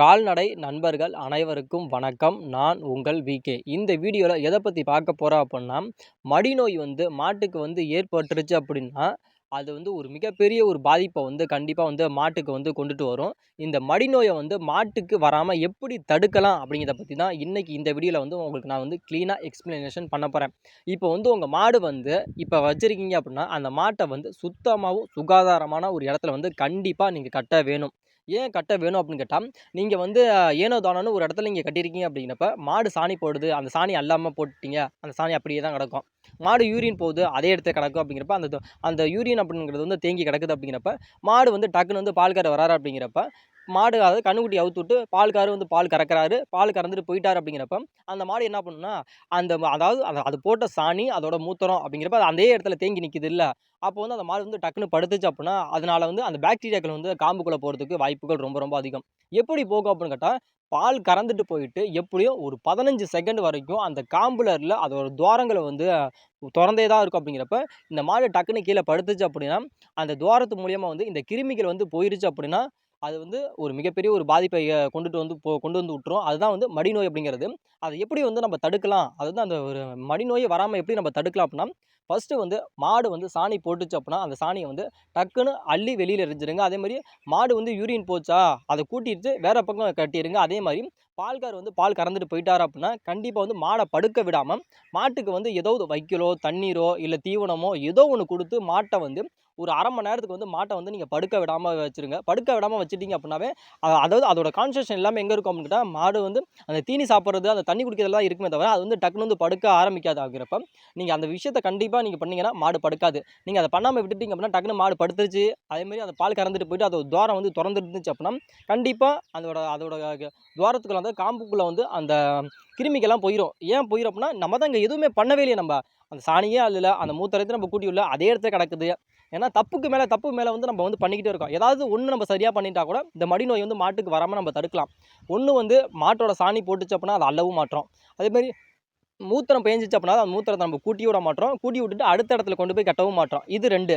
கால்நடை நண்பர்கள் அனைவருக்கும் வணக்கம். நான் உங்கள் விகே இந்த வீடியோவில் எதை பற்றி பார்க்க போகிறோம் அப்படின்னா மடிநோய் வந்து மாட்டுக்கு வந்து ஏற்பட்டுருச்சு அப்படின்னா அது வந்து ஒரு மிகப்பெரிய ஒரு பாதிப்பை வந்து கண்டிப்பாக வந்து மாட்டுக்கு வந்து கொண்டுட்டு வரும். இந்த மடிநோயை வந்து மாட்டுக்கு வராமல் எப்படி தடுக்கலாம் அப்படிங்கிறத பற்றி தான் இன்றைக்கி இந்த வீடியோவில் வந்து உங்களுக்கு நான் வந்து க்ளீனாக எக்ஸ்ப்ளனேஷன் பண்ண போகிறேன் இப்போ வந்து உங்கள் மாடு வந்து இப்போ வச்சுருக்கீங்க அப்படின்னா அந்த மாட்டை வந்து சுத்தமாகவும் சுகாதாரமான ஒரு இடத்துல வந்து கண்டிப்பாக நீங்கள் கட்ட வேணும். ஏன் கட்ட வேணும் அப்படின்னு கேட்டால் நீங்கள் வந்து ஏனோ தானோன்னு ஒரு இடத்துல நீங்கள் கட்டியிருக்கீங்க அப்படிங்கிறப்ப மாடு சாணி போடுது அந்த சாணி அல்லாமல் போட்டுட்டீங்க அந்த சாணி அப்படியே தான் கிடக்கும். மாடு யூரின் போகுது அதே இடத்துல கிடக்கும் அப்படிங்கிறப்ப அந்த அந்த யூரின் அப்படிங்கிறது வந்து தேங்கி கிடக்குது அப்படிங்கிறப்ப மாடு வந்து டக்குன்னு வந்து பால் கற வராரு அப்படிங்கிறப்ப மாடு அதாவது கண்ணுக்குட்டி அவுத்துட்டு விட்டு வந்து பால் கறக்கிறாரு பால் கறந்துட்டு போயிட்டார் அப்படிங்கிறப்ப அந்த மாடு என்ன பண்ணுன்னா அந்த அதாவது அந்த அது போட்ட சாணி அதோட மூத்திரம் அப்படிங்கிறப்ப அது அதே இடத்துல தேங்கி நிற்கிது இல்லை அப்போ வந்து அந்த மாடு வந்து டக்குன்னு படுத்துச்சு அப்படின்னா அதனால் வந்து அந்த பாக்டீரியாக்கள் வந்து காம்புக்குள்ளே போகிறதுக்கு வாய்ப்புகள் ரொம்ப ரொம்ப அதிகம். எப்படி போகும் அப்படின்னு கேட்டால் பால் கறந்துட்டு போயிட்டு எப்படியும் ஒரு பதினஞ்சு செகண்ட் வரைக்கும் அந்த காம்புலரில் அதோட துவாரங்களை வந்து திறந்தே தான் இருக்கும் அப்படிங்கிறப்ப இந்த மாடு டக்குன்னு கீழே படுத்துச்சு அப்படின்னா அந்த துவாரத்து மூலியமாக வந்து இந்த கிருமிகள் வந்து போயிருச்சு அப்படின்னா அது வந்து ஒரு மிகப்பெரிய ஒரு பாதிப்பை கொண்டுட்டு வந்து போ கொண்டு வந்து விட்டுரும். அதுதான் வந்து மடிநோய் அப்படிங்கிறது. அதை எப்படி வந்து நம்ம தடுக்கலாம்? அதுதான் அந்த ஒரு மடிநோயை வராமல் எப்படி நம்ம தடுக்கலாம் அப்படின்னா ஃபஸ்ட்டு வந்து மாடு வந்து சாணி போட்டுச்சு அப்படின்னா அந்த சாணியை வந்து டக்குன்னு அள்ளி வெளியில் எரிஞ்சிருங்க. அதே மாதிரி மாடு வந்து யூரின் போச்சா அதை கூட்டிட்டு வேறு பக்கம் கட்டிடுங்க அதே மாதிரி பால்கார் வந்து பால் கறந்துட்டு போயிட்டார் அப்படின்னா கண்டிப்பாக வந்து மாடை படுக்க விடாமல் மாட்டுக்கு வந்து ஏதோ வைக்கலோ தண்ணீரோ இல்லை தீவனமோ ஏதோ ஒன்று கொடுத்து மாட்டை வந்து ஒரு அரை மணி நேரத்துக்கு வந்து மாட்டை வந்து நீங்கள் படுக்க விடாமல் வச்சுருங்க. படுக்க விடாமல் வச்சுட்டிங்க அப்படின்னாவே அதாவது அதோட கான்சன்ட்ரேஷன் எல்லாமே எங்கே இருக்கும் அப்படின்னா மாடு வந்து அந்த தீனி சாப்பிட்றது அந்த தண்ணி குடிக்கிறதுலாம் இருக்குமே தவிர அது வந்து டக்குனு வந்து படுக்க ஆரம்பிக்காது ஆகிறப்ப நீங்கள் அந்த விஷயத்தை கண்டிப்பாக நீங்கள் பண்ணிங்கன்னா மாடு படுக்காது. நீங்கள் அதை பண்ணாமல் விட்டுட்டீங்க அப்படின்னா டக்குனு மாடு படுத்துருச்சு. அதேமாதிரி அந்த பால் கறந்துட்டு போயிட்டு அதோட துவாரம் வந்து திறந்துருந்துச்சு அப்படின்னா கண்டிப்பாக அதோட அதோட துவாரத்துக்குள்ள வந்து காம்புக்குள்ளே வந்து அந்த கிருமிக்கெல்லாம் போயிடும் ஏன் போயிடும் அப்படின்னா நம்ம தான் இங்கே எதுவுமே பண்ணவே இல்லையே நம்ம. அந்த சாணியே அல்ல அந்த மூத்தரத்தை நம்ம கூட்டி உள்ள அதே இடத்துல கிடக்குது. ஏன்னா தப்புக்கு மேலே தப்பு மேலே வந்து நம்ம வந்து பண்ணிக்கிட்டே இருக்கோம். ஏதாவது ஒன்று நம்ம சரியாக பண்ணிட்டா கூட இந்த மடி நோய் வந்து மாட்டுக்கு வராமல் நம்ம தடுக்கலாம். ஒன்று வந்து மாட்டோட சாணி போட்டுச்சு அப்படின்னா அது அல்லவும் மாற்றோம் அதேமாதிரி மூத்திரம் பேஞ்சிச்சு அப்படின்னா அந்த மூத்திரத்தை நம்ம கூட்டி விட மாட்டோம். கூட்டி விட்டுட்டு அடுத்த இடத்துல கொண்டு போய் கட்டவும் மாட்டோம். இது ரெண்டு.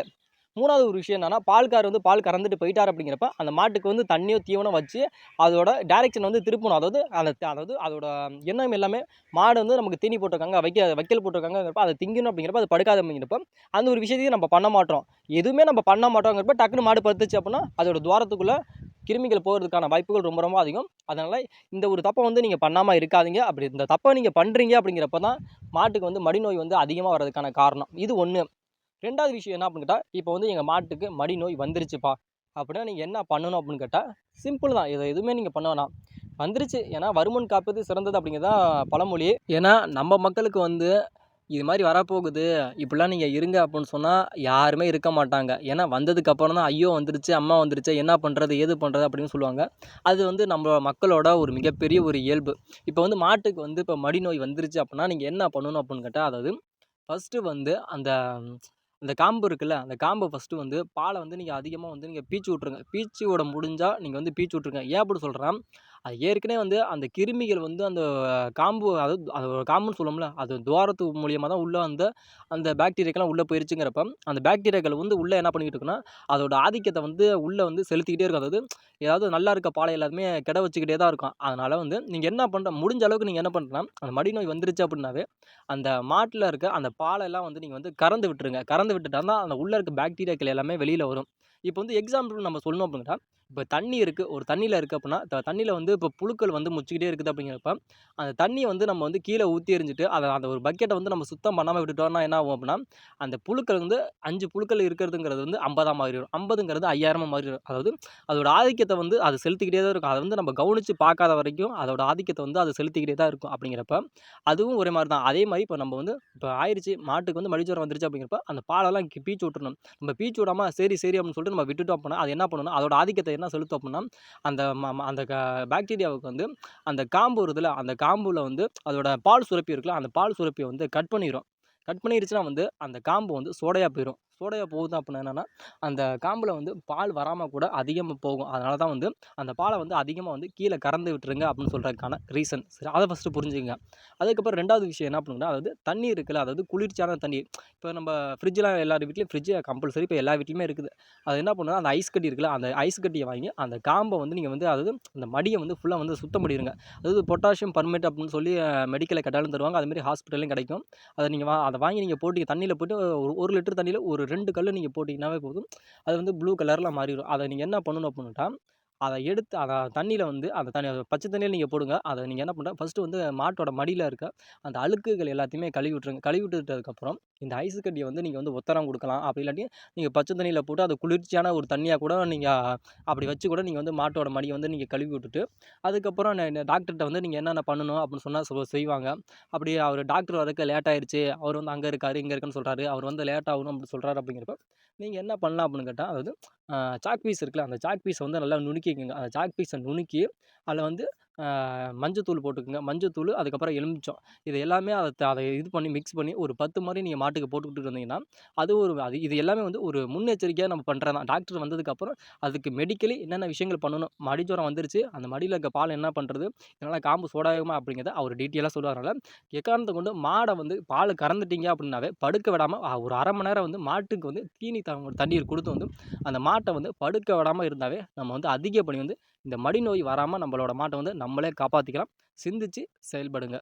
மூணாவது ஒரு விஷயம் என்னன்னா பால்கார் வந்து பால் கறந்துட்டு போயிட்டார் அப்படிங்கிறப்ப அந்த மாட்டுக்கு வந்து தண்ணியோ தீவனம் வச்சு அதோட டேரெக்ஷன் வந்து திருப்பணும். அதாவது அந்த அதாவது அதோட எண்ணம் எல்லாமே மாடு வந்து நமக்கு தீனி போட்டிருக்காங்க வைக்க வைக்கல் போட்டிருக்காங்கிறப்ப அதை திங்கணும் அப்படிங்கிறப்ப அது படுக்காத அப்படிங்கிறப்ப அந்த ஒரு விஷயத்தையும் நம்ம பண்ண மாட்டோம். எதுவுமே நம்ம பண்ண மாட்டோங்கிறப்ப டக்குனு மாடு படுத்துச்சு அப்படின்னா அதோட துவாரத்துக்குள்ளே கிருமிகள் போகிறதுக்கான வாய்ப்புகள் ரொம்ப ரொம்ப அதிகம். அதனால் இந்த ஒரு தப்பை வந்து நீங்கள் பண்ணாமல் இருக்காதீங்க. அப்படி இந்த தப்பை நீங்கள் பண்ணுறீங்க அப்படிங்கிறப்ப தான் மாட்டுக்கு வந்து மடிநோய் வந்து அதிகமாக வர்றதுக்கான காரணம். இது ஒன்று ரெண்டாவது விஷயம் என்ன அப்படின்னு கேட்டால் இப்போ வந்து எங்கள் மாட்டுக்கு மடி நோய் வந்துருச்சுப்பா. அப்படின்னா நீங்கள் என்ன பண்ணணும் அப்படின்னு கேட்டால் சிம்பிள் தான். இதை எதுவுமே நீங்கள் பண்ண வேணாம். வந்துருச்சு. ஏன்னா வருமன் காப்பது சிறந்தது அப்படிங்கிறதான் பழமொழி. ஏன்னா நம்ம மக்களுக்கு வந்து இது மாதிரி வரப்போகுது. இப்படிலாம் நீங்கள் இருங்க அப்படின்னு சொன்னால் யாருமே இருக்க மாட்டாங்க. ஏன்னா வந்ததுக்கு அப்புறம் தான் ஐயோ வந்துருச்சு அம்மா வந்துருச்சு என்ன பண்ணுறது ஏது பண்ணுறது அப்படின்னு சொல்லுவாங்க. அது வந்து நம்ம மக்களோட ஒரு மிகப்பெரிய ஒரு இயல்பு. இப்போ வந்து மாட்டுக்கு வந்து இப்போ மடி நோய் வந்துருச்சு அப்படின்னா நீங்கள் என்ன பண்ணணும் அப்படின்னு கேட்டால் அதாவது ஃபஸ்ட்டு வந்து அந்த அந்த காம்பு இருக்குல்ல அந்த காம்பை ஃபஸ்ட்டு வந்து பாலை வந்து நீங்கள் அதிகமாக வந்து நீங்கள் பீச்சு விட்ருங்க பீச்சு விட முடிஞ்சால் நீங்கள் வந்து பீச்சு விட்ருங்க ஏன் அப்படி சொல்கிறேன் அது ஏற்கனவே வந்து அந்த கிருமிகள் வந்து அந்த காம்பு அதாவது அது காம்புன்னு சொல்லுவோம்ல அது துவாரத்து மூலியமாக தான் உள்ளே அந்த அந்த பாக்டீரியாக்கெல்லாம் உள்ளே போயிருச்சுங்கிறப்ப அந்த பாக்டீரியாக்கள் வந்து உள்ளே என்ன பண்ணிக்கிட்டு இருக்குன்னா அதோட ஆதிக்கத்தை வந்து உள்ளே வந்து செலுத்திக்கிட்டே இருக்கும். அதாவது ஏதாவது நல்லா இருக்க பாலை எல்லாத்துமே கிட வச்சுக்கிட்டே தான் இருக்கும். அதனால் வந்து நீங்கள் என்ன பண்ணுற முடிஞ்ச அளவுக்கு நீங்கள் என்ன பண்ணுறேன்னா அந்த மடி நோய் வந்துருச்சு அப்படின்னாவே அந்த மாட்டில் இருக்க அந்த பாலெல்லாம் வந்து நீங்கள் வந்து கறந்து விட்டுருங்க. கறந்து விட்டுட்டா தான் அந்த உள்ளே இருக்க பாக்டீரியாக்கள் எல்லாமே வெளியில் வரும். இப்போ வந்து எக்ஸாம்பிள் நம்ம சொல்லணும் அப்படின்னா இப்போ தண்ணி இருக்குது ஒரு தண்ணியில் இருக்குது அப்படின்னா தண்ணியில் வந்து இப்போ புழுக்கள் வந்து முச்சிக்கிட்டே இருக்குது அப்படிங்கிறப்ப அந்த தண்ணியை வந்து நம்ம வந்து கீழே ஊற்றி எறிஞ்சிட்டு அதை அந்த ஒரு பக்கெட்டை வந்து நம்ம சுத்தம் பண்ணாமல் விட்டுட்டோம்னா என்ன ஆகும் அப்படின்னா அந்த புழுக்கள் வந்து அஞ்சு புழுக்கள் இருக்கிறதுங்கிறது வந்து ஐம்பதாக மாறிடும் வரும். ஐம்பதுங்கிறது ஐயாயிரமாக மாறிடும் வரும். அதாவது அதோட ஆதிக்கத்தை வந்து அது செலுத்திக்கிட்டே தான் இருக்கும். அதை வந்து நம்ம கவனித்து பார்க்காத வரைக்கும் அதோட ஆதிக்கத்தை வந்து அது செலுத்திக்கிட்டே தான் இருக்கும் அப்படிங்கிறப்ப அதுவும் ஒரே மாதிரி தான். அதே மாதிரி இப்போ நம்ம வந்து இப்போ ஆயிடுச்சு மாட்டுக்கு வந்து மடிச்சோரம் வந்துருச்சு அப்படிங்கிறப்ப அந்த பாலெல்லாம் பீச்சு விட்டுறணும். நம்ம பீச்சு விடாமல் சரி சரி அப்படின்னு சொல்லிட்டு நம்ம விட்டுட்டோம் அப்படின்னா அது என்ன பண்ணணும் அதோட ஆதிக்கத்தை என்ன செலுத்தும் அப்படின்னா அந்த அந்த பாக்டீரியாவுக்கு வந்து அந்த காம்பு வருதுல அந்த காம்பில் வந்து அதோட பால் சுரப்பி இருக்குல்ல அந்த பால் சுரப்பியை வந்து கட் பண்ணிடும் கட் பண்ணிடுச்சுன்னா வந்து அந்த காம்பு வந்து சோடையாக போயிடும் சோடையாக போகுது அப்படின்னா என்னென்னா அந்த காம்பில் வந்து பால் வராமல் கூட அதிகமாக போகும். அதனால தான் வந்து அந்த பாலை வந்து அதிகமாக வந்து கீழே கறந்து விட்டுருங்க அப்படின்னு சொல்கிறதுக்கான ரீசன் சரி அதை ஃபஸ்ட்டு புரிஞ்சுங்க அதுக்கப்புறம் ரெண்டாவது விஷயம் என்ன பண்ணுங்கன்னா அதாவது தண்ணி இருக்குல்ல அதாவது குளிர்ச்சியான தண்ணி. இப்போ நம்ம ஃப்ரிட்ஜெலாம் எல்லார் வீட்லேயும் ஃப்ரிட்ஜ் கம்பல்சரி இப்போ எல்லா வீட்லையுமே இருக்குது. அது என்ன பண்ணுன்னா அந்த ஐஸ் கட்டி இருக்குல்ல அந்த ஐஸ் கட்டியை வாங்கி அந்த காம்பை வந்து நீங்கள் வந்து அதாவது அந்த மடியை வந்து ஃபுல்லாக வந்து சுத்தம் பண்ணிடுங்க. அதாவது பொட்டாசியம் பர்மேட் அப்படின்னு சொல்லி மெடிக்கலில் கேட்டாலும் தருவாங்க. அதுமாரி ஹாஸ்பிட்டல்லையும் கிடைக்கும். அதை நீங்கள் வா அதை வாங்கி நீங்கள் போட்டு தண்ணியில் போட்டு ஒரு ஒரு லிட்டர் தண்ணியில் ஒரு ரெண்டு கல் நீங்கள் போட்டிங்கன்னாவே போதும். அது வந்து ப்ளூ கலரில் மாறிடும். அதை நீங்கள் என்ன பண்ணணும் அப்படின்ட்டா அதை எடுத்து அதை தண்ணியில் வந்து அந்த தண்ணி பச்சை தண்ணியில் நீங்கள் போடுங்க. அதை நீங்கள் என்ன பண்ணுற ஃபஸ்ட்டு வந்து மாட்டோட மடியில் இருக்க அந்த அழுக்குகள் எல்லாத்தையுமே கழுவி விட்ருங்க கழுவி விட்டுட்டதுக்கப்புறம் இந்த ஐஸ் கட்டியை வந்து நீங்கள் வந்து ஒத்தரம் கொடுக்கலாம். அப்படி இல்லாட்டி நீங்கள் பச்சை தண்ணியில் போட்டு அது குளிர்ச்சியான ஒரு தண்ணியாக கூட நீங்கள் அப்படி வச்சு கூட நீங்கள் வந்து மாட்டோட மடியை வந்து நீங்கள் கழுவி விட்டுட்டு அதுக்கப்புறம் டாக்டர்கிட்ட வந்து நீங்கள் என்னென்ன பண்ணணும் அப்படின்னு சொன்னால் சொ செய்வாங்க. அப்படி அவர் டாக்டர் வரக்கு லேட் ஆயிடுச்சு அவர் வந்து அங்கே இருக்கார் இங்கே இருக்குன்னு சொல்கிறாரு அவர் வந்து லேட் ஆகணும் அப்படின்னு சொல்கிறாரு அப்படிங்கிறப்ப நீங்கள் என்ன பண்ணலாம் அப்படின்னு கேட்டால் அதாவது சாக் பீஸ் இருக்குல்ல அந்த சாக் பீஸை வந்து நல்லா நுணுக்கிக்கோங்க. அந்த சாக் பீஸை நுணுக்கி அதில் வந்து மஞ்சத்தூள் போட்டுக்கோங்க. மஞ்சத்தூள் அதுக்கப்புறம் எலுமிச்சம். இது எல்லாமே அதை த- அதை இது பண்ணி மிக்ஸ் பண்ணி ஒரு பத்து மாதிரி நீங்கள் மாட்டுக்கு போட்டுக்கிட்டு இருந்தீங்கன்னா அது ஒரு அது இது எல்லாமே வந்து ஒரு முன்னெச்சரிக்கையாக நம்ம பண்ணுறது தான் டாக்டர் வந்ததுக்கப்புறம் அதுக்கு மெடிக்கலி என்னென்ன விஷயங்கள் பண்ணணும்? மடி ஜுரம் வந்துருச்சு. அந்த மடியில் இருக்க பால் என்ன பண்ணுறது இதனால் காம்பு சோடாகுமா அப்படிங்கிறத அவர் டீட்டெயிலாக சொல்லுவார்னால எக்காரணத்தை கொண்டு மாடை வந்து பால் கறந்துட்டீங்க அப்படின்னாவே படுக்க விடாமல் ஒரு அரை மணி நேரம் வந்து மாட்டுக்கு வந்து தீனி த தண்ணீர் கொடுத்து வந்து அந்த மாட்டை வந்து படுக்க விடாமல் இருந்தாவே நம்ம வந்து அதிக பணி வந்து இந்த மடி நோய் வராமல் நம்மளோட மாட்டை வந்து நம்மளே காப்பாற்றிக்கலாம் சிந்திச்சு செயல்படுங்க.